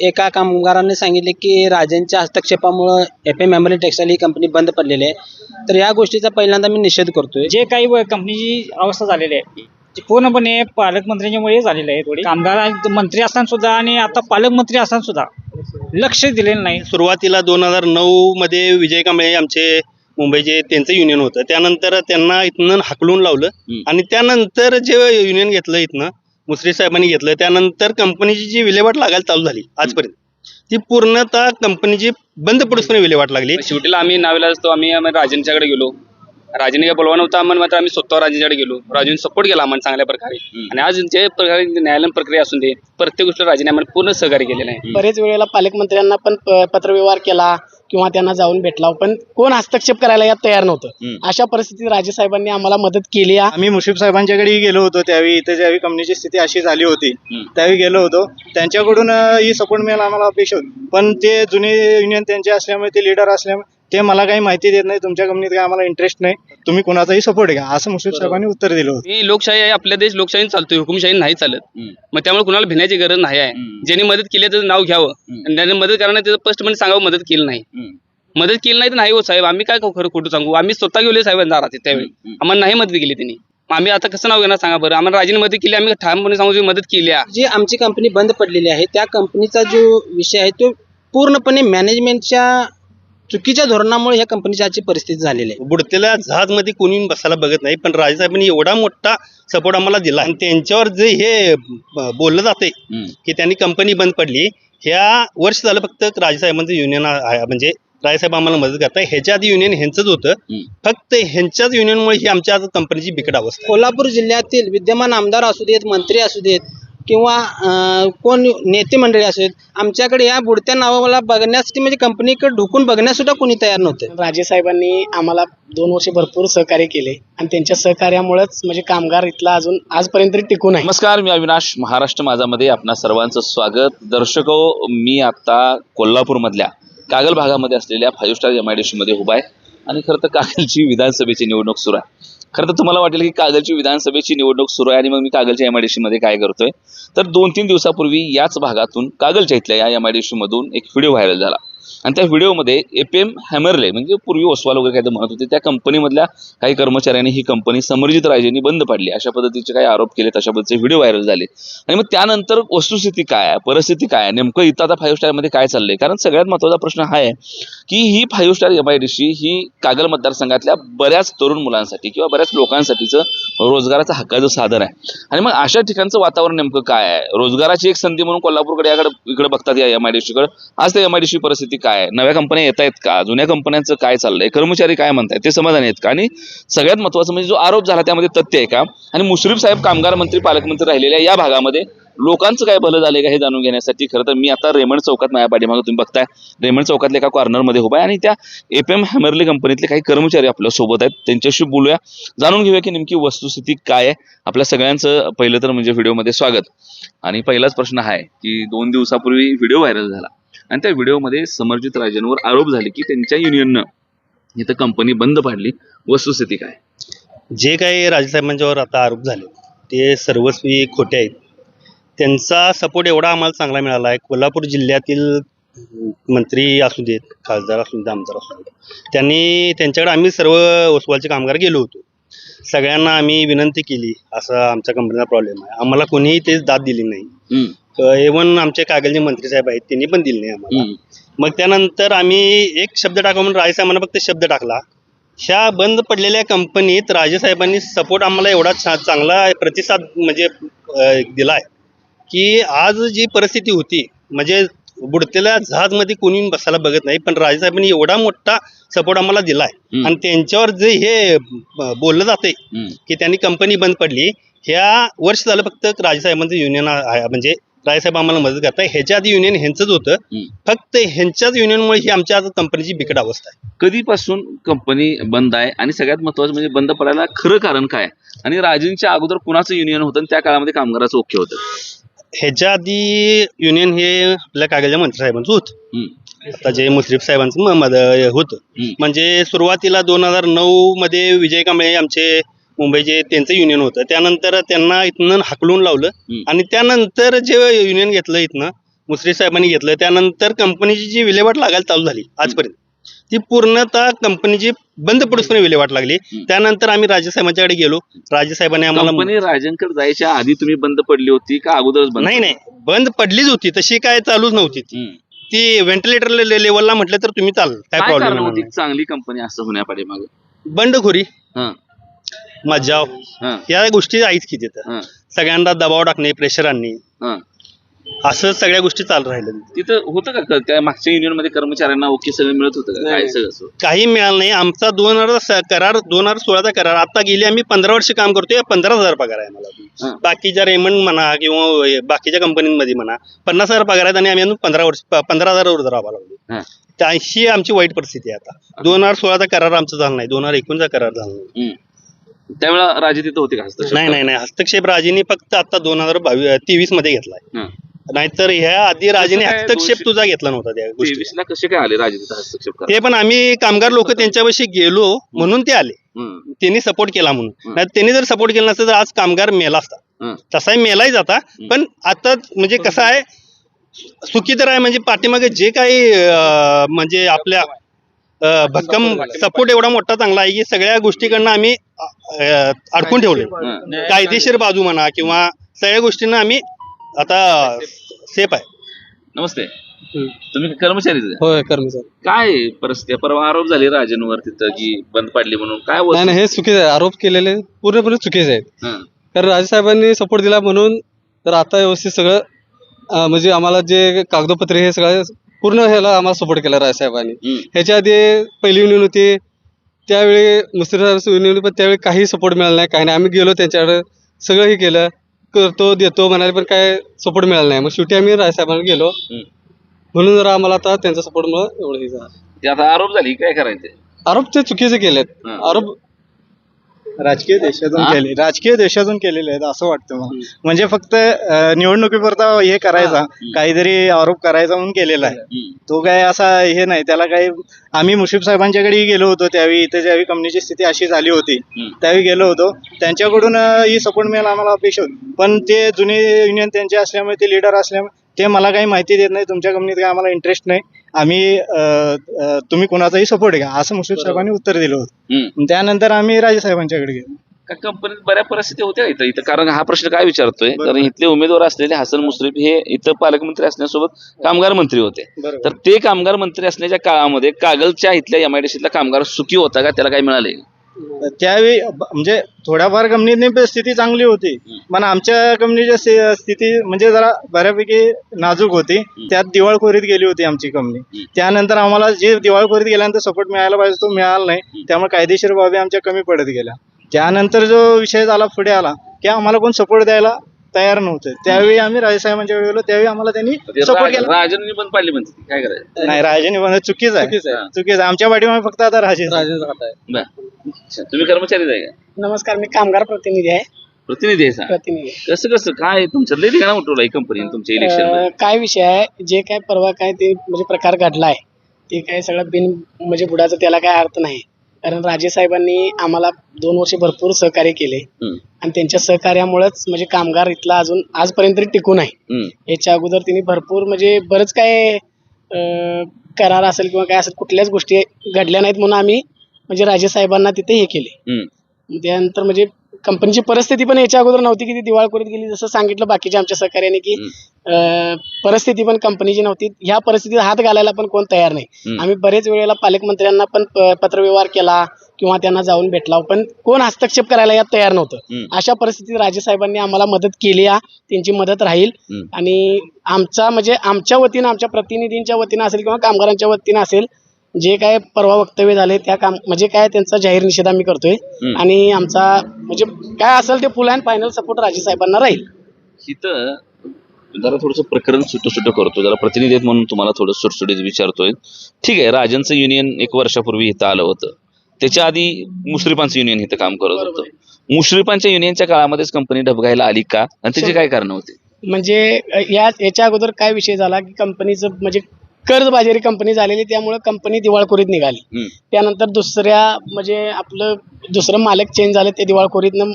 एका कामगारांनी सांगितले की राजांच्या हस्तक्षेपामुळं एफ एम मेमरी टेक्सटाईल ही कंपनी बंद पडलेली आहे. तर या गोष्टीचा पहिल्यांदा मी निषेध करतोय. जे काही व- कंपनीची अवस्था झालेली आहे ती पूर्णपणे पालकमंत्र्यांच्यामुळे झालेली आहे थोडी. कामगार मंत्री असताना सुद्धा आणि आता पालकमंत्री असताना सुद्धा लक्ष दिलेलं नाही. सुरुवातीला दोन हजार नऊ मध्ये विजय कांबळे आमचे मुंबईचे त्यांचं युनियन होतं. त्यानंतर त्यांना इथनं हाकलून लावलं. आणि त्यानंतर जे युनियन घेतलं इथनं मुश्रीफ साहेबांनी घेतलं. त्यानंतर कंपनीची जी विल्हेवाट लागायला चालू झाली आजपर्यंत ती पूर्णतः कंपनीची बंद पडून विल्हेवाट लागली. शेवटीला आम्ही नावेला असतो आम्ही राजांच्याकडे गेलो. राजाने काय बोलवा नव्हता आम्हाला मात्र आम्ही स्वतः राजांच्याकडे गेलो. राजूने सपोर्ट केला आम्हाला चांगल्या प्रकारे. आणि आज जे प्रकारे न्यायालयीन प्रक्रिया असून दे प्रत्येक गोष्ट राजाने आम्हाला पूर्ण सहकार्य केलेलं आहे. बरेच वेळेला पालकमंत्र्यांना पण पत्रव्यवहार केला. किंवा त्यांना जाऊन भेटला. पण कोण हस्तक्षेप करायला यात तयार नव्हतं. अशा परिस्थितीत राजे साहेबांनी आम्हाला मदत केली. आम्ही मुश्रीफ साहेबांच्याकडेही गेलो होतो त्यावेळी. इथे ज्यावेळी कंपनीची स्थिती अशी झाली होती त्यावेळी गेलो होतो. त्यांच्याकडून ही सपोर्ट मिळेल आम्हाला अपेक्षा होती. पण ते जुने युनियन त्यांचे असल्यामुळे ते लीडर असल्यामुळे ते मला काही माहिती देत नाही तुमच्या कंपनीत काय आम्हाला इंटरेस्ट नाही. तुम्ही कोणाचाही सपोर्ट घ्या. असं मुश्रीफ साहेबांनी उत्तर दिलं होतं. ही लोकशाही आहे आपला देश लोकशाही चालतोय हुकुमशाही नाही चालत. मग त्यामुळे कुणाला भिण्याची गरज नाही आहे. ज्यांनी मदत केली त्याचं नाव घ्यावं. आणि ज्यांनी मदत करणार त्याचं स्पष्टपणे सांगावं मदत केली नाही. मदत केली नाही तर नाही हो साहेब. आम्ही काय खरं खोटं सांगू? आम्ही स्वतः गेलो साहेबांना दारात त्यावेळी आम्हाला नाही मदत केली त्यांनी. आम्ही आता कसं नाव घेणार सांगा बरं? आम्हाला राजीने मदत केली आम्ही ठामपणे सांगू मदत केली आहे. जी आमची कंपनी बंद पडलेली आहे त्या कंपनीचा जो विषय आहे तो पूर्णपणे मॅनेजमेंटच्या चुकीच्या धोरणामुळे ह्या कंपनीची आजची परिस्थिती झालेली आहे. बुडतेल्या जहाजमध्ये कोणी बसायला बघत नाही पण राजेसाहेबांनी एवढा मोठा सपोर्ट आम्हाला दिला. आणि त्यांच्यावर जे हे बोललं जाते की त्यांनी कंपनी बंद पडली ह्या वर्ष झालं फक्त राजेसाहेबांचं युनियन आहे म्हणजे राजेसाहेब आम्हाला मदत करताय. ह्याच्या आधी युनियन ह्यांचंच होतं. फक्त ह्यांच्याच युनियनमुळे ही आमच्या कंपनीची बिकट अवस्था आहे. कोल्हापूर जिल्ह्यातील विद्यमान आमदार असू देत मंत्री असू देत किंवा अं, कोण नेते मंडळी असू देत आमच्याकडे या बुडत्या नावाला बघण्यासाठी म्हणजे कंपनीकडे ढुकून बघण्यास सुद्धा कोणी तयार नव्हते. राजे साहेबांनी आम्हाला दोन वर्ष भरपूर सहकार्य केले आणि त्यांच्या सहकार्यामुळेच म्हणजे कामगार इथला अजून आजपर्यंत तरी टिकून आहे. नमस्कार मी अविनाश महाराष्ट्र माझामध्ये आपणा सर्वांचं स्वागत. दर्शको मी आता कोल्हापूरमधल्या कागल भागामध्ये असलेल्या five star M I D मध्ये उभा आहे. आणि खरं तर कागलची विधानसभेची निवडणूक सुरू आहे. खरं तर तुम्हाला वाटेल की कागलची विधानसभेची निवडणूक सुरू आहे आणि मग मी कागलच्या एम आय डी मध्ये काय करतोय? तर दोन तीन दिवसापूर्वी याच भागातून कागलच्या इथल्या या एम आय डी मधून एक व्हिडिओ व्हायरल झाला. आणि त्या व्हिडिओमध्ये एफ एम हॅमरले म्हणजे पूर्वी ओसवाल वगैरे काय म्हणत होते त्या कंपनीमधल्या काही कर्मचाऱ्यांनी ही कंपनी समर्जित राजेंनी बंद पाडली. अशा पद्धतीचे काही आरोप केले तशा पद्धतीचे व्हिडिओ व्हायरल झाले आणि मग त्यानंतर वस्तुस्थिती काय आहे? परिस्थिती काय आहे? नेमकं इथं आता फाईव्ह स्टारमध्ये काय चाललंय? कारण सगळ्यात महत्त्वाचा प्रश्न हा आहे की ही five star M I D C ही कागल मतदारसंघातल्या बऱ्याच तरुण मुलांसाठी किंवा बऱ्याच लोकांसाठीचं रोजगाराचं हक्काचं साधन आहे. आणि मग अशा ठिकाणचं वातावरण नेमकं काय आहे? रोजगाराची एक संधी म्हणून कोल्हापूरकडे याकडे इकडे बघतात या एम आय डी सीकडे आज त्या एम आय डी सी परिस्थिती काय काय? नव्या कंपन्या येत आहेत का? जुन्या कंपन्यांचं काय चाललंय? कर्मचारी काय म्हणतायत? ते समाधानी आहेत का? आणि सगळ्यात महत्वाचं म्हणजे जो आरोप झाला त्यामध्ये तथ्य आहे का? आणि मुश्रीफ साहेब कामगार मंत्री पालकमंत्री राहिलेल्या या भागामध्ये लोकांचं काय भलं झालं का हे जाणून घेण्यासाठी? खरं तर मी आता रेमंड चौकात माझ्या पाठीमागं तुम्ही बघताय. रेमंड चौकातल्या एका कॉर्नरमध्ये उभा आहे आणि त्या एफ एम हॅमरली कंपनीतले काही कर्मचारी आपल्यासोबत आहेत. त्यांच्याशी बोलूया. जाणून घेऊया की नेमकी वस्तुस्थिती काय आहे. आपल्या सगळ्यांचं पहिलं तर म्हणजे व्हिडिओमध्ये स्वागत. आणि पहिलाच प्रश्न हा आहे की दोन दिवसापूर्वी व्हिडिओ व्हायरल झाला. आणि त्या व्हिडिओमध्ये समर्जित राजांवर आरोप झाले की त्यांच्या युनियननं इथं कंपनी बंद पाडली. वस्तुस्थिती काय? जे काही राजेसाहेबांच्यावर आता आरोप झाले ते सर्वस्वी खोटे आहेत. त्यांचा सपोर्ट एवढा आम्हाला चांगला मिळाला आहे. कोल्हापूर जिल्ह्यातील मंत्री असू देत खासदार असू देत आमदार असू देत त्यांनी त्यांच्याकडे आम्ही सर्व ओसवालचे कामगार गेलो होतो. सगळ्यांना आम्ही विनंती केली असा आमच्या कंपनीचा प्रॉब्लेम आहे. आम्हाला कोणीही तेच दाद दिली नाही. इव्हन आमचे कागलचे मंत्री साहेब आहेत त्यांनी पण दिली नाही आम्हाला. मग त्यानंतर आम्ही एक शब्द टाका म्हणून राजेसाहेबांना फक्त शब्द टाकला. ह्या बंद पडलेल्या कंपनीत राजेसाहेबांनी सपोर्ट आम्हाला एवढा छा चांगला प्रतिसाद म्हणजे दिलाय की आज जी परिस्थिती होती म्हणजे बुडतेल्या जहाजमध्ये कोणी बसायला बघत नाही पण राजेसाहेबांनी एवढा मोठा सपोर्ट आम्हाला दिलाय. आणि त्यांच्यावर जे हे बोललं जाते की त्यांनी कंपनी बंद पडली ह्या वर्ष झालं फक्त राजेसाहेबांचं युनियन म्हणजे राजेसाहेब आम्हाला मदत करताय ह्याच्या आधी युनियन ह्यांचंच होतं. फक्त ह्यांच्याच युनियनमुळे ही आमच्या आज कंपनीची बिकट अवस्था आहे कधीपासून कंपनी बंद आहे आणि सगळ्यात महत्वाचं म्हणजे बंद पडायला खरं कारण काय? आणि राजेंच्या अगोदर कुणाचं युनियन होतं आणि त्या काळामध्ये कामगाराचं ओके होतं ह्याच्या आधी युनियन हे आपल्या कागलच्या मंत्री साहेबांचं होतं. आता जे मुश्रीफ साहेबांचं होतं. म्हणजे सुरुवातीला दोन हजार नऊ मध्ये विजय कांबळे आमचे मुंबईचे त्यांचं युनियन होतं. त्यानंतर त्यांना इथनं हाकलून लावलं. आणि त्यानंतर जे युनियन घेतलं इथनं मुश्रीफ साहेबांनी घेतलं त्यानंतर कंपनीची जी विल्हेवाट लागायला चालू झाली आजपर्यंत. ती पूर्णतः कंपनीची बंद पडूसपर्यंत विल्हेवाट लागली. त्यानंतर आम्ही राजेसाहेबांच्याकडे गेलो. राजेसाहेबांनी आम्हाला राजनकडे जायच्या आधी तुम्ही बंद पडली होती का अगोदरच नाही नाही. बंद पडलीच होती. तशी काय चालूच नव्हती ती. ती व्हेंटिलेटर लेवलला म्हटलं तर तुम्ही चाल. काय प्रॉब्लेम चांगली कंपनी असं होण्यापाठी मागे बंडखोरी मज्जाव हं, या गोष्टी आहेच की तिथं. हं, सगळ्यांना दबाव टाकणे प्रेशर आणणे. हं. असं सगळ्या गोष्टी चालू राहिल्या तिथं होतं का क- त्या मागच्या युनियनमध्ये कर्मचाऱ्यांना ओके सगळं मिळत होतं का? काय सगळं असं? काही मिळालं नाही. आमचा दोन हजार स- करार दोन हजार सोळाचा करार. आता गेली आम्ही पंधरा वर्ष काम करतोय. पंधरा हजार पगार आहे मला हं. बाकीच्या रेमंड म्हणा किंवा हे बाकीच्या कंपनीमध्ये म्हणा पन्नास हजार पगार आहेत आणि आम्ही अजून पंधरा वर्ष प- पंधरा हजारावर राहावं लागलो. हं. त्याशी आमची वाईट परिस्थिती आहे आता. दोन हजार सोळाचा करार आमचा झाला नाही. दोन हजार एकोणचा करार झाला नाही. हम्म. त्यावेळेला राजे तिथं होते का हस्तक्षेप? नाही नाही नाही. हस्तक्षेप राजेने फक्त आता दोन हजार तेवीसमध्ये घेतलाय. नाहीतर ह्या आधी राजेने काय हस्तक्षेप दोनशे- तुझा घेतला नव्हता त्या गोष्टी तेवीसला कसे काय आले राजे तिथं हस्तक्षेप करा ते पण आम्ही कामगार लोक त्यांच्यापाशी गेलो म्हणून ते आले. त्यांनी सपोर्ट केला म्हणून. नाही त्यांनी जर सपोर्ट केला नसतं तर आज कामगार मेला असता. तसाही मेलाही जाता. पण आता म्हणजे कसं आहे सुखी तर आहे म्हणजे पाठीमागे जे काही अं, म्हणजे आपल्या भक्कम सपोर्ट एवढा मोठा चांगला आहे की सगळ्या गोष्टीकडनं आम्ही अडकून ठेवले कायदेशीर बाजू म्हणा किंवा सगळ्या गोष्टींना आम्ही आता सेफ आहे. नमस्ते. तुम्ही? होय कर्मचारी. काय परिस्थिती? परवा आरोप झाले राजनवर तिथं की बंद पाडली म्हणून. काय नाही हे चुकीचे आहे. आरोप केलेले पूर्णपणे चुकीचे आहेत. कारण राजेसाहेबांनी सपोर्ट दिला म्हणून तर आता व्यवस्थित सगळं म्हणजे आम्हाला जे कागदपत्रे हे सगळं पूर्ण ह्याला आम्हाला सपोर्ट केला राजेसाहेबांनी हं. ह्याच्या आधी पहिली युनियन होती त्यावेळी मुस्लिम युनियन पण त्यावेळी काही सपोर्ट मिळाला नाही काही नाही. आम्ही गेलो त्यांच्याकडे सगळं हे केलं करतो देतो म्हणाले पण काय सपोर्ट मिळाला नाही. मग शेवटी आम्ही राजेसाहेबांना गेलो. म्हणून जरा आम्हाला आता त्यांच्या सपोर्टमुळे एवढं हे झालं. आता आरोप झाली काय करायचं? आरोप ते चुकीचे केलेत. आरोप राजकीय देशातून? केले राजकीय देशातून केलेले आहेत असं वाटतं मला. म्हणजे फक्त अं, निवडणुकीपुरता हे करायचा काहीतरी आरोप करायचा म्हणून केलेला आहे. तो काय असा हे नाही त्याला काही आम्ही मुश्रीफ साहेबांच्याकडेही गेलो होतो त्यावेळी इथे ज्यावेळी कंपनीची स्थिती अशी झाली होती. त्यावेळी गेलो होतो. त्यांच्याकडून अं, ही सपोर्ट मिळाला आम्हाला अपेक्षा होती. पण ते जुने युनियन त्यांचे असल्यामुळे ते लीडर असल्यामुळे ते मला काही माहिती देत नाही तुमच्या कंपनीत काय आम्हाला इंटरेस्ट नाही. आम्ही अं, तुम्ही कोणाचाही सपोर्ट घ्या असं मुश्रीफ साहेबांनी उत्तर दिलं होतं. हम्म. त्यानंतर आम्ही राजे साहेबांच्याकडे गेलो. का कंपनीत बऱ्या परिस्थिती होत्या इथं इथं कारण हा प्रश्न काय विचारतोय? कारण इथले उमेदवार असलेले हसन मुश्रीफ हे इथं पालकमंत्री असण्यासोबत कामगार मंत्री होते. तर ते कामगार मंत्री असण्याच्या काळामध्ये कागलच्या इथल्या एमआयडीसीतला कामगार सुखी होता का? त्याला काय मिळाले त्यावेळी म्हणजे थोड्याफार कंपनीने स्थिती चांगली होती. पण आमच्या कंपनीची स्थिती स्थिती म्हणजे जरा बऱ्यापैकी नाजूक होती. त्यात दिवाळखोरीत गेली होती आमची कंपनी त्यानंतर आम्हाला जे दिवाळखोरीत गेल्यानंतर सपोर्ट मिळायला पाहिजे तो मिळाला नाही. त्यामुळे कायदेशीर बाबी आमच्या कमी पडत गेल्या. त्यानंतर जो विषय झाला पुढे आला की आम्हाला कोण सपोर्ट द्यायला तयार नव्हते. त्यावेळी आम्ही राजेसाहेबांच्या वेळी गेलो त्यावेळी आम्हाला त्यांनी सपोर्ट केला. राजननी बंद पाडली म्हणते काय करायचं? नाही राजाने म्हणत चुकीच आहे. चुकीचं आहे. चुकीच आहे. आमच्या पाठीमागे फक्त आता राजे आहे. बरं. अच्छा. तुम्ही कर्मचारीच आहे का? नमस्कार मी कामगार प्रतिनिधी आहे. प्रतिनिधी आहे प्रतिनिधी. आहे. कसं कसं? काय तुमचं लई ठिकाणा उठवलाय कंपनी तुमच्या इलेक्शन अं, काय विषय आहे? जे काय परवा काय ते म्हणजे प्रकार घडलाय. ते काय सगळं बिन म्हणजे बुडाचं त्याला काय अर्थ नाही. कारण राजे साहेबांनी आम्हाला दोन वर्ष भरपूर सहकार्य केले. आणि त्यांच्या सहकार्यामुळेच म्हणजे कामगार इथला अजून आजपर्यंत तरी टिकून आहे. याच्या अगोदर त्यांनी भरपूर म्हणजे बरंच काय करार असेल किंवा काय असेल कुठल्याच गोष्टी घडल्या नाहीत म्हणून आम्ही म्हणजे राजे साहेबांना तिथे हे केले. त्यानंतर म्हणजे कंपनीची परिस्थिती पण याच्या अगोदर नव्हती की ती दिवाळखोरीत गेली जसं सांगितलं बाकीच्या आमच्या सहकार्याने की अं, परिस्थिती पण कंपनीची नव्हती. ह्या परिस्थितीत हात घालायला पण कोण तयार नाही. आम्ही बरेच वेळेला पालकमंत्र्यांना पण प- पत्रव्यवहार केला किंवा त्यांना जाऊन भेटला पण कोण हस्तक्षेप करायला यात तयार नव्हतं. अशा परिस्थितीत राजे साहेबांनी आम्हाला मदत केली आहे त्यांची मदत राहील. आणि आमचा म्हणजे आमच्या वतीनं आमच्या प्रतिनिधींच्या वतीनं असेल किंवा कामगारांच्या वतीनं असेल जे काय परवा वक्तव्य झाले त्या काम म्हणजे काय त्यांचा जाहीर निषेध आम्ही करतोय. आणि आमचा म्हणजे काय असेल ते फुल अँड फायनल सपोर्ट राजे साहेबांना राहील. इथं जरा थोडंसं प्रकरण सुट सुट करतो जरा प्रतिनिधी आहेत म्हणून तुम्हाला थोडं सुटसुटीत विचारतोय. ठीक आहे राजांचं युनियन एक वर्षापूर्वी इथं आलं होतं. त्याच्या आधी मुश्रीफांचं युनियन इथं काम करत होतं. मुश्रीफांच्या युनियनच्या काळामध्येच कंपनी ढबघायला आली का? आणि त्याची काय कारण होती? म्हणजे या याच्या अगोदर काय विषय झाला की कंपनीचं म्हणजे कर्जबाजारी कंपनी झालेली त्यामुळे कंपनी दिवाळखोरीत निघाली. त्यानंतर दुसऱ्या म्हणजे आपलं दुसरं मालक चेंज झालं ते दिवाळखोरीतनं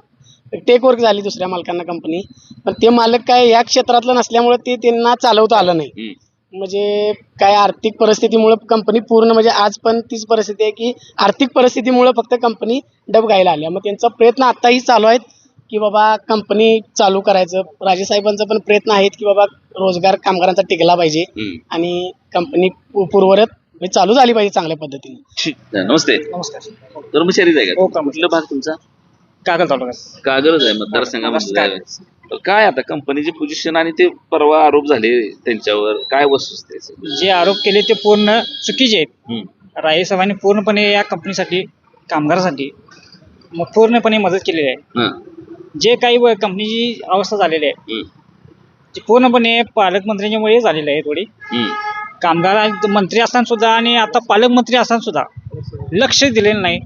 टेक वर्क झाली दुसऱ्या मालकांना कंपनी पण ते मालक काय या क्षेत्रातलं नसल्यामुळे ते त्यांना चालवता आलं नाही. म्हणजे काय आर्थिक परिस्थितीमुळे कंपनी पूर्ण म्हणजे आज पण तीच परिस्थिती आहे की आर्थिक परिस्थितीमुळे फक्त कंपनी डबघाईला आल्या. मग त्यांचा प्रयत्न आत्ताही चालू आहेत. की बाबा कंपनी चालू करायचं. राजेसाहेबांचा पण प्रयत्न आहेत की बाबा रोजगार कामगारांचा टिकला पाहिजे. आणि कंपनी पूर्वरत म्हणजे चालू झाली पाहिजे चांगल्या पद्धतीने. नमस्ते. नमस्कार. कर्मचारीच आहे हो, का कर्मचारी. कुठला भाग तुमचा? कागल कागलच आहे मतदारसंघामध्ये. काय आता कंपनीचे पोझिशन आणि ते परवा आरोप झाले त्यांच्यावर. काय वस्तू जे आरोप केले ते पूर्ण चुकीचे आहेत. राजेसाहेबांनी पूर्णपणे या कंपनीसाठी कामगारासाठी मग पूर्णपणे मदत केलेली आहे. जे काही व- कंपनीची अवस्था झालेली आहे. ती पूर्णपणे पालकमंत्र्यांच्यामुळे झालेली आहे थोडी. कामगार मंत्री असताना सुद्धा आणि आता पालकमंत्री असताना सुद्धा लक्ष दिलेलं नाही.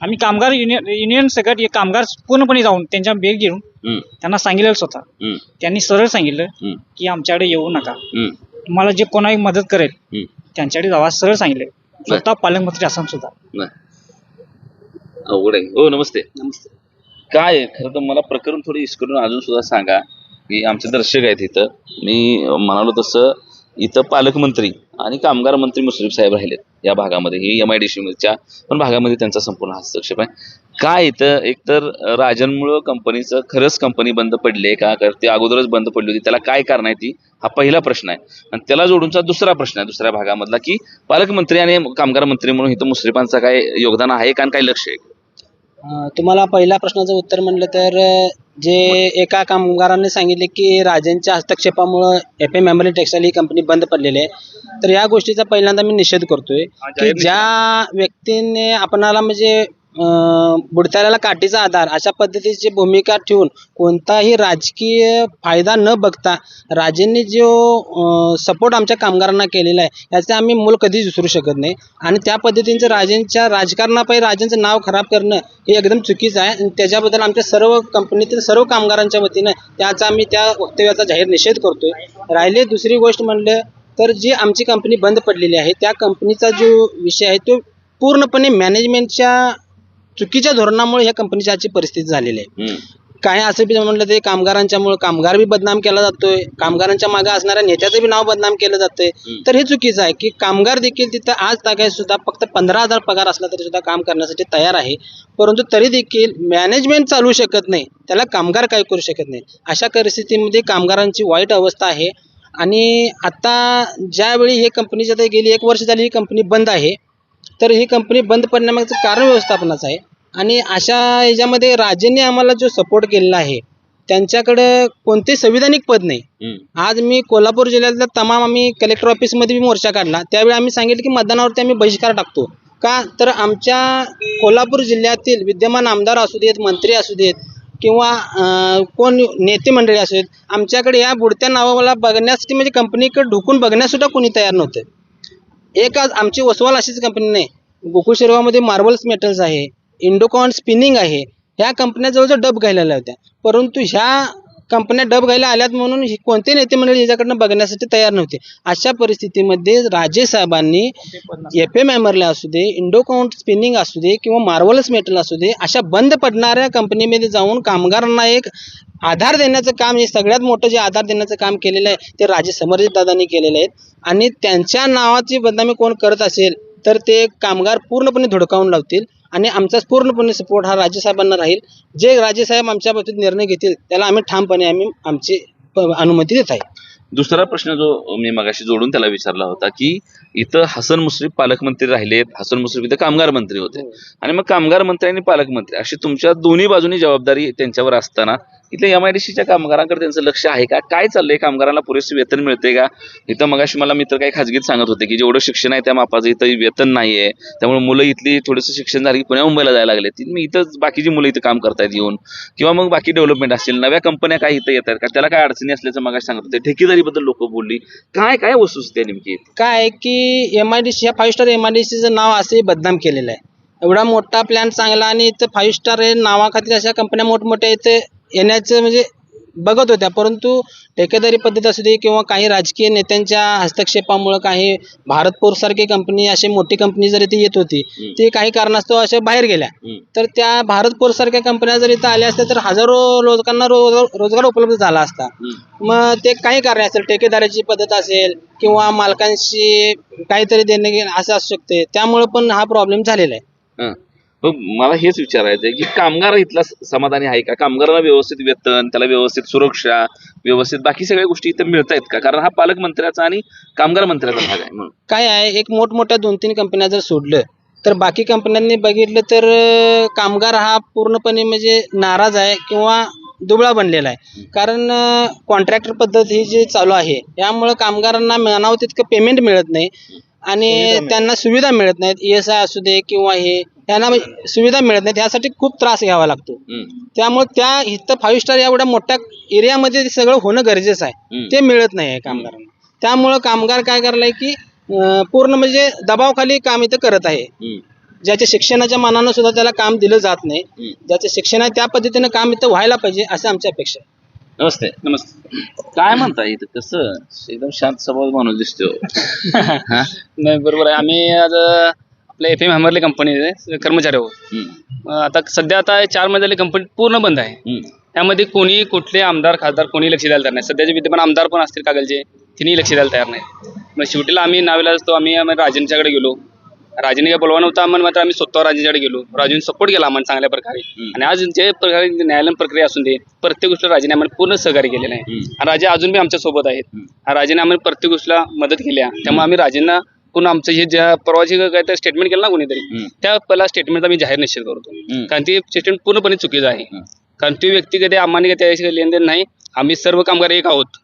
आम्ही कामगार युनियन युनियन सकट कामगार पूर्णपणे जाऊन त्यांच्या बेग घेऊन. त्यांना सांगितलं स्वतः. त्यांनी सरळ सांगितलं. की आमच्याकडे येऊ नका. तुम्हाला जे कोणाही मदत करेल. त्यांच्याकडे जावा सरळ सांगितले स्वतः पालकमंत्री असताना सुद्धा. अवघड आहे हो नमस्ते नमस्ते काय आहे? खरं तर मला प्रकरण थोडं इस्कडून अजून सुद्धा सांगा. की आमचे दर्शक आहेत इथं. मी म्हणालो तसं इथं पालकमंत्री आणि कामगार मंत्री मुश्रीफ साहेब राहिलेत या भागामध्ये. ही एम आय डी सीच्या पण भागामध्ये त्यांचा संपूर्ण हस्तक्षेप आहे. काय इथं? एकतर राजांमुळं कंपनीचं खरंच कंपनी बंद पडली आहे का? कारण ती अगोदरच बंद पडली होती? त्याला काय कारण आहे ती? हा पहिला प्रश्न आहे. आणि त्याला जोडूनचा दुसरा प्रश्न आहे दुसऱ्या भागामधला की पालकमंत्री आणि कामगार मंत्री म्हणून इथं मुश्रीफांचं काय योगदान आहे का? आणि काय लक्ष आहे? तुम्हाला पहिल्या प्रश्नाचं उत्तर म्हणलं तर जे एका कामगाराने सांगितले की राजांच्या हस्तक्षेपामुळं एफ एम मेमरी टेक्सटाईल ही कंपनी बंद पडलेली आहे. तर या गोष्टीचा पहिल्यांदा मी निषेध करतोय की ज्या व्यक्तीने आपणाला म्हणजे बुडत्याला काठीचा आधार अशा पद्धतीची भूमिका ठेवून कोणताही राजकीय फायदा न बघता राजेंनी जो सपोर्ट आमच्या कामगारांना केलेला आहे याचे आम्ही मूल कधीच विसरू शकत नाही. आणि त्या पद्धतीचं राजेंच्या राजकारणापायी राजेंचं नाव खराब करणं हे एकदम चुकीचं आहे. आणि त्याच्याबद्दल आमच्या सर्व कंपनीतील सर्व कामगारांच्या वतीनं त्याचा आम्ही त्या वक्तव्याचा जाहीर निषेध करतोय. राहिले दुसरी गोष्ट म्हणलं तर जी आमची कंपनी बंद पडलेली आहे त्या कंपनीचा जो विषय आहे तो पूर्णपणे मॅनेजमेंटच्या चुकीच्या धोरणामुळे ह्या कंपनीची आजची परिस्थिती झालेली आहे. काय असं बी म्हटलं ते कामगारांच्यामुळे कामगार बी बदनाम केला जातोय. कामगारांच्या मागे असणाऱ्या नेत्याचं बी नाव बदनाम केलं जातंय. तर हे चुकीचं आहे की कामगार देखील तिथं आज तागाय सुद्धा फक्त पंधरा हजार पगार असला तरी सुद्धा काम करण्यासाठी तयार आहे. परंतु तरी देखील मॅनेजमेंट चालू शकत नाही. त्याला कामगार काय करू शकत नाही. अशा परिस्थितीमध्ये कामगारांची वाईट अवस्था आहे. आणि आता ज्यावेळी ही कंपनी आता गेली एक वर्ष झाली ही कंपनी बंद आहे. तर ही कंपनी बंद पडण्यामागचं कारण व्यवस्थापनाचं आहे. आणि अशा ह्याच्यामध्ये राजेंनी आम्हाला जो सपोर्ट केलेला आहे त्यांच्याकडं कोणतेही संविधानिक पद नाही. आज मी कोल्हापूर जिल्ह्यातल्या तमाम आम्ही कलेक्टर ऑफिसमध्ये बी मोर्चा काढला. त्यावेळी आम्ही सांगितलं की मतदानावरती आम्ही बहिष्कार टाकतो. का? तर आमच्या कोल्हापूर जिल्ह्यातील विद्यमान आमदार असू देत मंत्री असू देत किंवा कोण नेते मंडळी असू देत आमच्याकडे या बुडत्या नावाला बघण्यासाठी म्हणजे कंपनीकडे ढुकून बघण्यासुद्धा कोणी तयार नव्हतं. एक आज आमची वसवाल अशीच कंपनी नाही. गोकुळ शर्वामध्ये मार्बल्स मेटल्स आहे इंडोकॉन स्पिनिंग आहे. ह्या कंपन्या जवळजवळ डब घायला होत्या. परंतु ह्या कंपन्या डब घायला आल्यात म्हणून कोणते नेते मंडळी याच्याकडनं बघण्यासाठी तयार नव्हते. अशा परिस्थितीमध्ये राजे साहेबांनी एफ एम एमरला असू दे इंडोकाउंट स्पिनिंग असू दे किंवा मार्वलस मेटल असू दे अशा बंद पडणाऱ्या कंपनीमध्ये जाऊन कामगारांना एक आधार देण्याचं काम हे सगळ्यात मोठं जे आधार देण्याचं काम केलेलं आहे ते राजे समर्जित दादांनी केलेलं आहे. आणि त्यांच्या नावाची बदनामी कोण करत असेल तर ते कामगार पूर्णपणे धुडकावून लावतील. आणि आमचा पूर्णपणे सपोर्ट हा राजेसाहेबांना राहील. जे राजेसाहेब आमच्या बाबतीत निर्णय घेतील त्याला आम्ही ठामपणे आम्ही आमची अनुमती देत आहे. दुसरा प्रश्न जो मी मगाशी जोडून त्याला विचारला होता की इथं हसन मुश्रीफ पालकमंत्री राहिलेत हसन मुश्रीफ इथं कामगार मंत्री होते. आणि मग कामगार मंत्री आणि पालकमंत्री अशी तुमच्या दोन्ही बाजूनी जबाबदारी त्यांच्यावर असताना इथल्या एम आय डी सीच्या कामगारांकडे त्यांचं लक्ष आहे का? काय चाललंय? कामगारांना पुरेसे वेतन मिळते का? इथं मगाशी मला मित्र काही खाजगीत सांगत होते की जेवढं शिक्षण आहे त्या मापाचं इथं वेतन नाहीये. त्यामुळे मुलं इथली थोडंसं शिक्षण झालं की पुण्या मुंबईला जायला लागले ती मी इथंच बाकीची मुलं इथं काम करतायत येऊन. किंवा मग बाकी डेव्हलपमेंट असतील नव्या कंपन्या काय इथं येतात का? त्याला काय अडचणी असल्याचं मगाशी सांगत होते. ठेकेदारी बद्दल लोक बोलली. काय काय वस्तुस्थिती आहे नेमकी काय आहे की एम आय डी सी ह्या five star M I D सीचं नाव असे बदनाम केलेलं आहे. एवढा मोठा प्लॅन चांगला आणि इथं फाईव्ह स्टार हे नावाखातील अशा कंपन्या मोठमोठ्या इथे येण्याचं म्हणजे बघत होत्या परंतु ठेकेदारी पद्धत असू दे किंवा काही राजकीय नेत्यांच्या हस्तक्षेपामुळे काही भारत सारखी कंपनी अशी मोठी कंपनी जर इथे येत होती ती काही कारणास्तव अशा बाहेर गेल्या. तर त्या भारत सारख्या कंपन्या जर इथं आल्या असत्या तर हजारो लोकांना रोजगार रोजगार उपलब्ध झाला असता. मग ते काही कारण असेल ठेकेदाराची पद्धत असेल किंवा मालकांशी काहीतरी देणं असं असू शकते त्यामुळे पण हा प्रॉब्लेम झालेला आहे. मला हेच विचारायचं आहे की कामगार इथला समाधानी आहे का? कामगारांना व्यवस्थित वेतन त्याला व्यवस्थित सुरक्षा व्यवस्थित बाकी सगळ्या गोष्टी इथं मिळत आहेत का? कारण हा पालकमंत्र्याचा आणि कामगार मंत्र्याचा भाग आहे म्हणून. काय आहे एक मोठमोठ्या दोन तीन कंपन्या जर सोडलं तर बाकी कंपन्यांनी बघितलं तर कामगार हा पूर्णपणे म्हणजे नाराज आहे किंवा दुबळा बनलेला आहे. कारण कॉन्ट्रॅक्टर पद्धत ही जी चालू आहे यामुळे कामगारांना म्हणावं तितकं पेमेंट मिळत नाही. आणि त्यांना सुविधा मिळत नाहीत. ई एस आय असू दे किंवा हे यांना म्हणजे सुविधा मिळत नाहीत यासाठी खूप त्रास घ्यावा लागतो. हं. त्यामुळे त्या इथं फाईव्ह स्टार एवढ्या मोठ्या एरियामध्ये ते सगळं होणं गरजेचं आहे. ते मिळत नाही आहे कामगारांना. त्यामुळं कामगार काय करलाय की अं, पूर्ण म्हणजे दबावाखाली काम इथं करत आहे. ज्याच्या शिक्षणाच्या मानानं सुद्धा त्याला काम दिलं जात नाही. ज्याचं शिक्षण आहे त्या पद्धतीनं काम इथं व्हायला पाहिजे असं आमची अपेक्षा आहे. नमस्ते. नमस्ते. काय म्हणता इथं? कसं? एकदम शांत स्वभाव माणूस दिसतो हा? नाही बरोबर आहे. आम्ही आज अं, आपल्या एफ एम हॅमरले कंपनी कर्मचारी आहोत हं. अं, आता सध्या आता चार महिने झाले कंपनी पूर्ण बंद आहे. त्यामध्ये कोणी कुठले आमदार खासदार कोणी लक्ष द्यायला तयार नाही सध्याचे विद्यमान आमदार पण असतील कागलचे तिन्ही लक्ष द्यायला तयार नाही मग शेवटीला आम्ही नावेला असतो आम्ही आम्ही राजेंच्याकडे गेलो राजेने काय बोलवा नव्हता आम्हाला मात्र आम्ही स्वतः राजेंच्याकडे गेलो राजेने सपोर्ट केला आम्हाला चांगल्या प्रकारे. आणि आज जे प्रकारे न्यायालयीन प्रक्रिया असून दे प्रत्येक गोष्टीला राजेने आम्हाला पूर्ण सहकार्य केलेलं आहे. आणि राजे अजून बी आमच्यासोबत आहेत. आणि राजेने आम्हाला प्रत्येक गोष्टीला मदत केली आहे त्यामुळे आम्ही राजेंना पुन्हा आमचं हे ज्या परवाची काय तर स्टेटमेंट केलं ना कोणीतरी. त्या पहिला स्टेटमेंट आम्ही जाहीर निश्चित करतो. कारण ते स्टेटमेंट पूर्णपणे चुकीचं आहे. कारण ते व्यक्ती कधी आम्हाला त्याशी लेनदेन नाही आम्ही सर्व कामगार एक आहोत.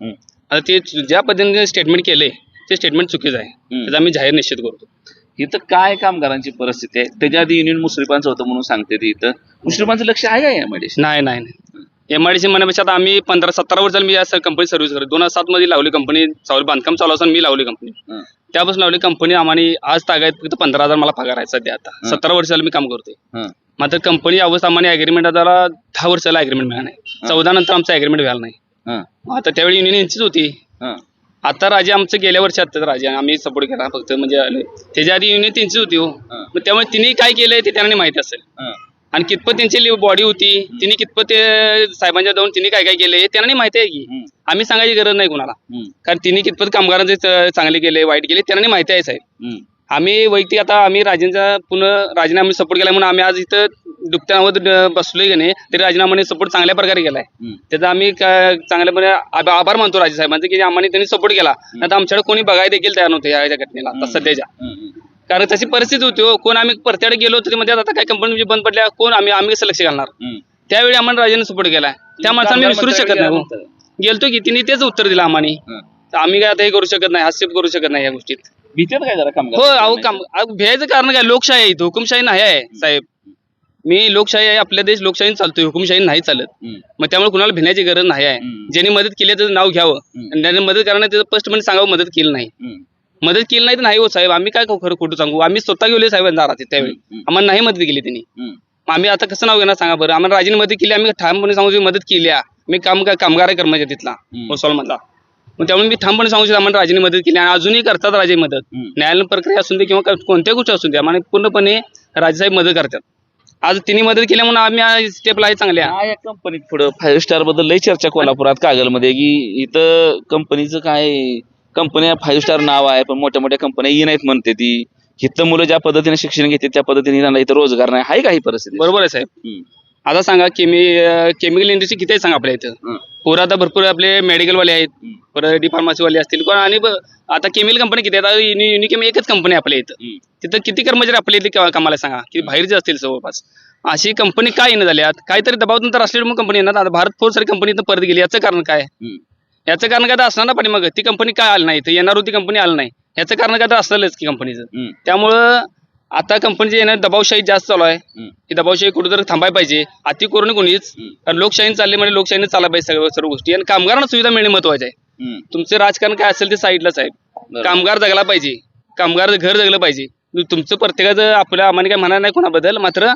आता ते ज्या पद्धतीने स्टेटमेंट केले ते स्टेटमेंट चुकीचं आहे. त्याचा आम्ही जाहीर निश्चित करतो इथं काय कामगारांची परिस्थिती आहे त्याच्या आधी युनियन मुश्रीफांचं होतं म्हणून सांगते ती इथं मुश्रीफांचं लक्ष आहे का यामध्ये नाही नाही एम आय डी सी म्हणण्यापेक्षा आता आम्ही पंधरा सतरा वर्ष झालं मी या कंपनी सर्व्हिस करतो दोन हजार सात मध्ये लावली कंपनी चालू बांधकाम चालू असताना मी लावली कंपनी. त्यापासून लावली कंपनी आम्हाला आज तागायत फक्त पंधरा हजार मला पगार आहे सध्या आता. सतरा वर्ष झालं मी काम करतोय. मात्र कंपनी अवस्था आम्हाला अग्रीमेंट आता दहा वर्षाला अग्रीमेंट मिळाला नाही चौदा नंतर आमचं अग्रीमेंट व्हायला नाही. आता त्यावेळी युनियन यांचीच होती. आता राजे आमचं गेल्या वर्षी आता राजे आम्ही सपोर्ट केला फक्त म्हणजे. त्याच्या आधी युनियन त्यांचीच होती हो त्यामुळे तिने काय केलंय ते त्यांना माहिती असेल. आणि कितपत त्यांची बॉडी होती तिने कितपत साहेबांच्या जाऊन तिने काय काय केले हे त्यांना माहिती आहे की. आम्ही सांगायची गरज नाही कुणाला. कारण तिने कितपत कामगारांचे चांगले केले वाईट केले त्यांना माहिती आहे साहेब. आम्ही वैयक्तिक आता आम्ही राजेंचा पुन्हा राजीनामा आम्ही सपोर्ट केला म्हणून आम्ही आज इथं दुपट्यावर ड- बसलोय की नाही तरी राजीनामाने सपोर्ट चांगल्या प्रकारे केलाय. त्याचा आम्ही चांगल्यापणे आभ- आभार मानतो राजे साहेबांचे की आम्हाला त्यांनी सपोर्ट केला आता आमच्याकडे कोणी बघायला देखील तयार नव्हते या घटनेला सध्याच्या. कारण तशी परिस्थिती होती हो. कोण आम्ही परत्याकडे गेलो तरी म्हणजे आता काय कंपनी म्हणजे बंद पडल्या कोण आम्ही आम्ही कसं लक्ष घालणार. त्यावेळी आम्हाला राजाने सपोर्ट केलाय. त्या माणसाला मी विसरू शकत नाही हो. गेलतो की तिने तेच उत्तर दिलं. तर आम्ही काय आता हे करू शकत नाही हास्यप करू शकत नाही या गोष्टीत. भीतीत काय जरा हो अहो काम भ्यायचं कारण काय? लोकशाही आहे इथं. हुकुमशाही नाही आहे साहेब. मी लोकशाही आहे आपल्या देश लोकशाही चालतोय. हुकुमशाही नाही चालत. मग त्यामुळे कुणाला भिण्याची गरज नाही आहे. ज्यांनी मदत केली त्याचं नाव घ्यावं. आणि ज्यांनी मदत करणार त्याचं स्पष्ट म्हणजे सांगावं मदत केली नाही. मदत केली नाही तर नाही हो साहेब. आम्ही काय खरं खोटं सांगू? आम्ही स्वतः गेलो साहेबांना दारात त्यावेळी. आम्हाला नाही मदत केली त्यांनी. मग आम्ही आता कसं नाव घेणार सांगा बरं? आम्हाला राजीने मदत केली आम्ही ठामपणे सांगू शकतो मदत केली. मी काम कामगार आहे कर्मचारी तिथला मधला मग त्यामुळे मी ठामपणे सांगू शकतो आम्हाला राजेने मदत केली आणि अजूनही करतात राजे मदत. न्यायालयीन प्रक्रिया असून दे किंवा कोणत्या गोष्टी असून दे आम्हाला पूर्णपणे राजेसाहेब मदत करतात. आज तिने मदत केली म्हणून आम्ही स्टेपला आहे चांगल्या. या कंपनीत पुढं फाईव्ह स्टारबद्दल लई चर्चा कोल्हापुरात कागलमध्ये की इथं कंपनीचं काय कंपन्या फाईव्ह स्टार नाव आहे पण मोठ्या मोठ्या कंपन्या ये नाहीत म्हणते ती. इथं मुलं ज्या पद्धतीने शिक्षण घेते त्या पद्धतीने त्यांना इथं रोजगार नाही. आहे काही परिस्थिती? बरोबर आहे साहेब. आता सांगा केमी केमिकल इंडस्ट्री किती आहे सांगा आपल्या इथं. पोरं आता भरपूर आपले मेडिकलवाले आहेत. परत डी फार्मसीवाले असतील. कोण आणि आता केमिकल कंपनी किती आहेत? आता युनि युनिकेम एकच कंपनी आपल्या इथं. तिथं किती कर्मचारी आपल्या इथे कामाला सांगा. की बाहेरचे असतील जवळपास. अशी कंपनी काय येणं झाल्यात काहीतरी दबाव तर असलेली मग कंपनी येणार. आता भारत फोर सारी कंपनी इथं परत गेली. याचं कारण काय. याचं कारण काय तर असणार ना पाठीमागं. ती कंपनी काय आली नाही? इथं येणार होती कंपनी आली नाही. याचं कारण काय तर असलेलंच की कंपनीचं. त्यामुळं आता कंपनीचे येणं दबावशाही जास्त चालू आहे. ही दबावशाही कुठेतरी थांबायला पाहिजे. अति करून कोणीच. कारण लोकशाही चालली म्हणजे लोकशाहीने चालला पाहिजे सगळं सर्व गोष्टी. आणि कामगारांना सुविधा मिळणे महत्त्वाचे आहे. तुमचं राजकारण काय असेल ते साईडलाच आहे. कामगार जगला पाहिजे. कामगार घर जगलं पाहिजे. तुमचं प्रत्येकाचं आपल्या आम्हाला काय म्हणणार नाही कोणाबद्दल. मात्र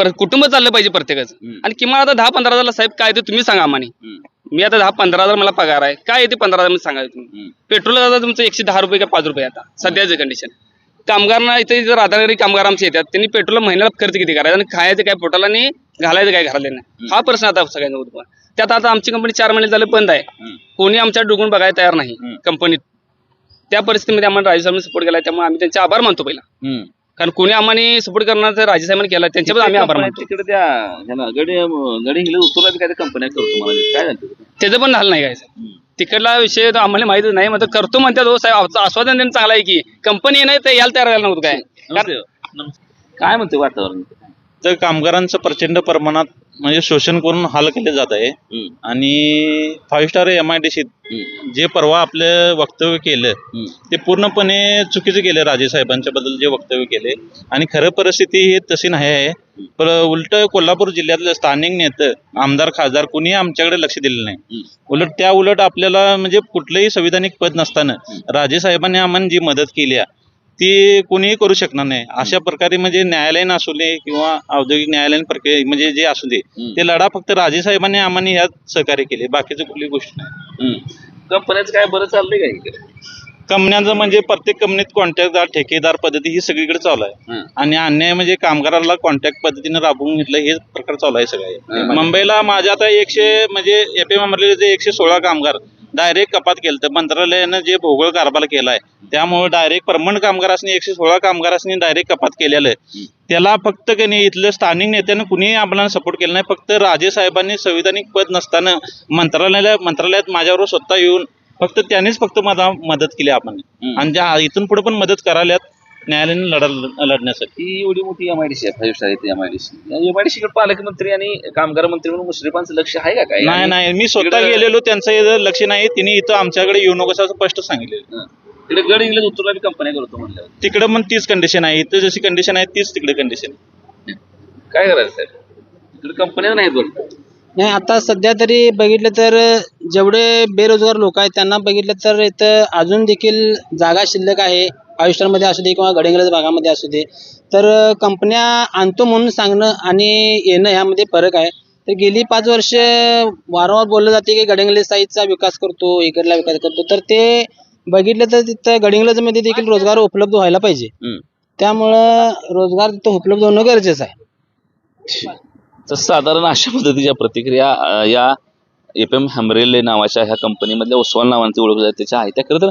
पर कुटुंब चाललं पाहिजे प्रत्येकाचं. आणि किमान आता दहा पंधरा हजारला साहेब काय ते तुम्ही सांगा आम्हाला. मी आता दहा पंधरा हजार मला पगार आहे काय येते पंधरा हजार सांगायचं तुम्ही. पेट्रोल आता तुमचं एकशे दहा रुपये का पाच रुपये आता सध्याचं कंडिशन कामगारांना इथे जर राधानगरी कामगार आमचे येतात त्यांनी पेट्रोल महिन्याला खर्च किती करायचा आणि खायचं काय पोटाला आणि घालायचं काय घराला नाही हा प्रश्न आता सगळ्यांना उद्भवला. त्यात आता आमची कंपनी चार महिने झालं बंद आहे. कोणी आमच्या डुकून बघायला तयार नाही. कंपनीत त्या परिस्थितीमध्ये आम्हाला राजेसाहेबांनी सपोर्ट केला त्यामुळे आम्ही त्यांचे आभार मानतो पहिला. कारण कोणी आम्हाला सपोर्ट करणार तर राजेसाहेबांनी केला त्यांच्याबद्दल आम्ही आभार मानतो. तिकडे त्या ह्याला गडी उतरला काय कंपन्या करतो मला काय झालं त्याचं पण झालं नाही काय. तिकडला विषय तर आम्हाला माहितच नाही मग करतो म्हणतात हो साहेब आस्वादन देणं चांगलं आहे की कंपनी नाही तर यायला तयार व्हायला नव्हतं काय. काय म्हणते वातावरण? तर कामगारांचं प्रचंड प्रमाणात म्हणजे शोषण करून हाल केले जात आहे. आणि five star M I D हम्म. जे परवा आपलं वक्तव्य केलं. ते पूर्णपणे चुकीचं केलं राजे साहेबांच्या बद्दल जे वक्तव्य केले आणि खरं परिस्थिती ही तशी नाही आहे पण उलट कोल्हापूर जिल्ह्यातलं स्थानिक नेतं आमदार खासदार कुणी आमच्याकडे लक्ष दिलं नाही. उलट त्या उलट आपल्याला म्हणजे कुठलंही संविधानिक पद नसताना राजे साहेबांनी आम्हाला जी मदत केली आहे ती कोणीही करू शकणार नाही अशा प्रकारे म्हणजे न्यायालयीन असू दे किंवा औद्योगिक न्यायालयीन प्रक्रिया म्हणजे जे असू दे. ते लढा फक्त राजे साहेबांनी आम्हाला यात सहकार्य केले बाकीचं कुठली गोष्ट नाही. कंपन्याचं काय बरं चाललंय का इकडे कंपन्यांचं म्हणजे प्रत्येक कंपनीत कॉन्ट्रॅक्टदार ठेकेदार पद्धती ही सगळीकडे चालू आहे. आणि अन्याय म्हणजे कामगाराला कॉन्ट्रॅक्ट पद्धतीने राबवून घेतलं हे प्रकार चालू आहे सगळे. मुंबईला माझ्या आता एकशे म्हणजे एफ एम जे एकशे सोळा कामगार डायरेक्ट कपात केलं तर मंत्रालयानं जे भोगळ कारभार केलाय त्यामुळे डायरेक्ट परमनंट कामगारांनी एकशे सोळा कामगारांनी डायरेक्ट कपात केलेलं आहे. त्याला फक्त की नाही इथलं स्थानिक नेत्यानं कुणीही आपल्याला सपोर्ट केला नाही. फक्त राजे साहेबांनी संविधानिक पद नसताना मंत्रालयाला मंत्रालयात माझ्याबरोबर स्वतः येऊन फक्त त्यांनीच फक्त मला मदत केली आपण. आणि इथून पुढे पण मदत करायल्यात न्यायालयाने लढा लढण्यासाठी ही एवढी मोठी एमआयडीसी आहे फाईव्ह स्टार येते एमआयडीसी या एमआयडीसी कडे पालकमंत्री आणि कामगार मंत्री म्हणून मुश्रीफांचं लक्ष आहे का काय नाही नाही मी स्वतः गेलेलो त्यांचं इथं लक्ष नाही तिने इथं आमच्याकडे येऊ नको असं स्पष्ट सांगितलेलं. हं. इकडे गड इंग्लज उतरला कंपन्या करतो म्हणल्यावर. तिकडं पण तीच कंडिशन आहे इथं जशी कंडिशन आहे तीच तिकडे कंडिशन काय करायचं साहेब? इकडे कंपन्या नाहीत बरं नाही आता सध्या तरी बघितलं तर जेवढे बेरोजगार लोक आहेत त्यांना बघितलं तर इथं अजून देखील जागा शिल्लक आहे. स्टारमध्ये असू दे किंवा गडिंग्लज भागामध्ये असू दे तर कंपन्या आणतो म्हणून सांगणं आणि येणं ह्यामध्ये फरक आहे. तर गेली पाच वर्ष वारंवार बोललं जाते की गडिंग्लज साईडचा विकास करतो इकडला विकास करतो तर ते बघितलं तर तिथं गडिंग्लजमध्ये देखील रोजगार उपलब्ध व्हायला पाहिजे. त्यामुळं रोजगार तिथं उपलब्ध होणं गरजेचं आहे. तर साधारण अशा पद्धतीच्या प्रतिक्रिया या एफ एम हॅमरेले नावाच्या ह्या कंपनीमधल्या ओसवाल नावाने ओळखले जाते त्याच्या आहेत त्या खरं तर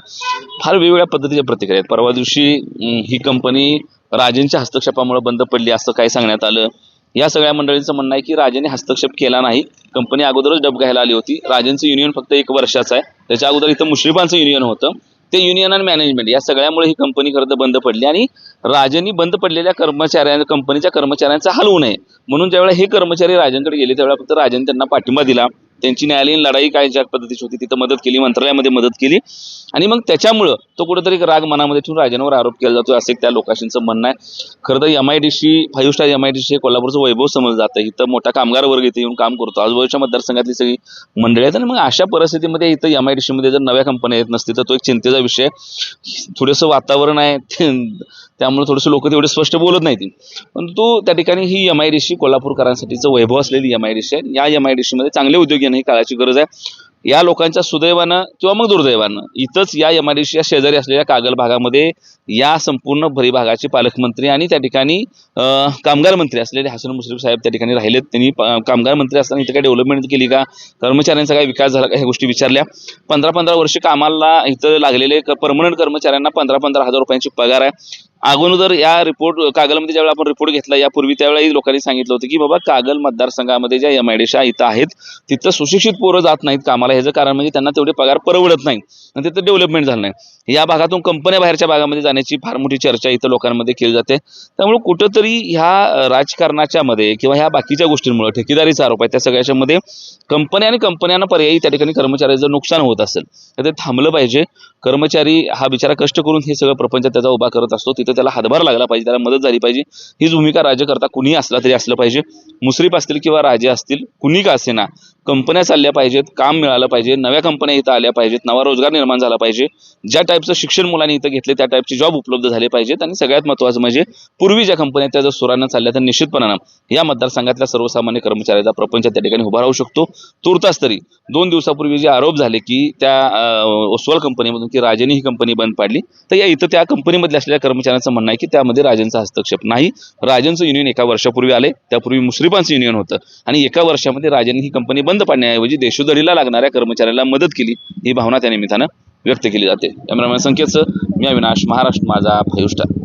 फार वेगवेगळ्या पद्धतीच्या प्रतिक्रिया आहेत. परवा दिवशी ही कंपनी राजेंच्या हस्तक्षेपामुळे बंद पडली असं काय सांगण्यात आलं. या सगळ्या मंडळींचं म्हणणं आहे की राजेने हस्तक्षेप केला नाही. कंपनी अगोदरच डब घ्यायला आली होती. राजेंचं युनियन फक्त एक वर्षाचं आहे. त्याच्या अगोदर इथं मुश्रीफांचं युनियन होतं. ते युनियन आणि मॅनेजमेंट या सगळ्यामुळे ही कंपनी खरं तर बंद पडली आणि राजांनी बंद पडलेल्या कर्मचाऱ्या कंपनीच्या कर्मचाऱ्यांचा हलवू नये. म्हणून ज्यावेळेला हे कर्मचारी राजांकडे गेले त्यावेळेला फक्त राजांनी त्यांना पाठिंबा दिला. त्यांची न्यायालयीन लढाई काय ज्या पद्धतीची होती तिथं मदत केली मंत्रालयामध्ये मदत केली. आणि मग त्याच्यामुळं तो कुठेतरी एक राग मनामध्ये ठेवून राजांवर आरोप केला जातो असं एक त्या लोकांशींचं म्हणणं आहे. खरं तर M I D C five star M I D C हे कोल्हापूरचं वैभव समजलं जातं. इथं मोठा कामगार वर्ग इथे येऊन काम करतो. आजूबाजूच्या मतदारसंघातली सगळी मंडळी आहेत आणि मग अशा परिस्थितीमध्ये इथं एम आय डी सीमध्ये जर नव्या कंपन्या येत नसतील तर तो एक चिंतेचा विषय थोडंसं वातावरण आहे त्यामुळे थोडंसं लोक तेवढे स्पष्ट बोलत नाहीत. परंतु त्या ठिकाणी ही एम आय डी सी कोल्हापूरकरांसाठीचं वैभव असलेली एम आय डी सी आहे. या एम आय डी सीमध्ये चांगले उद्योग घेणं ही काळाची गरज आहे. या लोकांच्या सुदैवानं किंवा मग दुर्दैवानं इथंच या एम शेजारी असलेल्या कागल भागामध्ये या संपूर्ण भरी भागाचे पालकमंत्री आणि त्या ठिकाणी कामगार मंत्री असलेले हसन मुश्रीफ साहेब त्या ठिकाणी राहिलेत. त्यांनी कामगार मंत्री असताना इथं काय डेव्हलपमेंट केली का? कर्मचाऱ्यांचा काय विकास झाला का? ह्या गोष्टी विचारल्या. पंधरा पंधरा वर्ष कामाला इथं लागलेले परमनंट कर्मचाऱ्यांना पंधरा पंधरा हजार रुपयांची पगार आहे. अगोदर या रिपोर्ट कागलमध्ये ज्यावेळी आपण रिपोर्ट घेतला यापूर्वी त्यावेळी लोकांनी सांगितलं होतं की बाबा कागल मतदारसंघामध्ये ज्या एम आय इथं आहेत तिथं सुशिक्षित पोरं जात नाहीत कामाला. ह्याचं कारण म्हणजे त्यांना तेवढे पगार परवडत नाही आणि तिथं डेव्हलपमेंट झालं नाही. या भागातून कंपन्या बाहेरच्या भागामध्ये जाण्याची फार मोठी चर्चा इथं लोकांमध्ये केली जाते. त्यामुळे कुठंतरी ह्या राजकारणाच्या मध्ये किंवा ह्या बाकीच्या गोष्टींमुळे ठेकेदारीचा आरोप आहे त्या सगळ्याच्या मध्ये कंपन्या आणि कंपन्यांना पर्यायी त्या ठिकाणी कर्मचाऱ्याचं नुकसान होत असेल. ते थांबलं पाहिजे. कर्मचारी हा बिचारा कष्ट करून हे सगळं प्रपंच त्याचा उभा करत असतो. तिथं त्याला हातभार लागला पाहिजे त्याला मदत झाली पाहिजे. हीच भूमिका राज्यकर्ता कुणीही असला तरी असलं पाहिजे. मुसरीफ असतील किंवा राजे असतील कुणी का असेना कंपन्या चालल्या पाहिजेत काम मिळालं पाहिजे नव्या कंपन्या इथं आल्या पाहिजेत नवा रोजगार निर्माण झाला पाहिजे ज्या टाईपचं शिक्षण मुलांनी इथं घेतले त्या टाईपचे जॉब उपलब्ध झाले पाहिजेत आणि सगळ्यात महत्त्वाचं म्हणजे पूर्वी ज्या कंपन्या त्या जर सुरानं चालल्या तर निश्चितपणानं या मतदारसंघातल्या सर्वसामान्य कर्मचाऱ्याचा प्रपंच त्या ठिकाणी उभा राहू शकतो. तुर्तास तरी दोन दिवसापूर्वी जे आरोप झाले की त्या ओसवाल कंपनीमधून की राजेने ही कंपनी बंद पाडली तर या इथं त्या कंपनीमधल्या असलेल्या कर्मचाऱ्यांचं म्हणणं आहे की त्यामध्ये राजेंचा हस्तक्षेप नाही. राजेंचं युनियन एका वर्षापूर्वी आले त्यापूर्वी मुश्रीफांचं युनियन होतं आणि एका वर्षामध्ये राजेने ही कंपनी बंद पाडण्याऐवजी देशोधडीला लागणाऱ्या कर्मचाऱ्याला मदत केली ही भावना त्या निमित्तानं व्यक्त केली जाते. कॅमेरामॅन संकेतचं मी अविनाश. महाराष्ट्र माझा फाईव्ह स्टार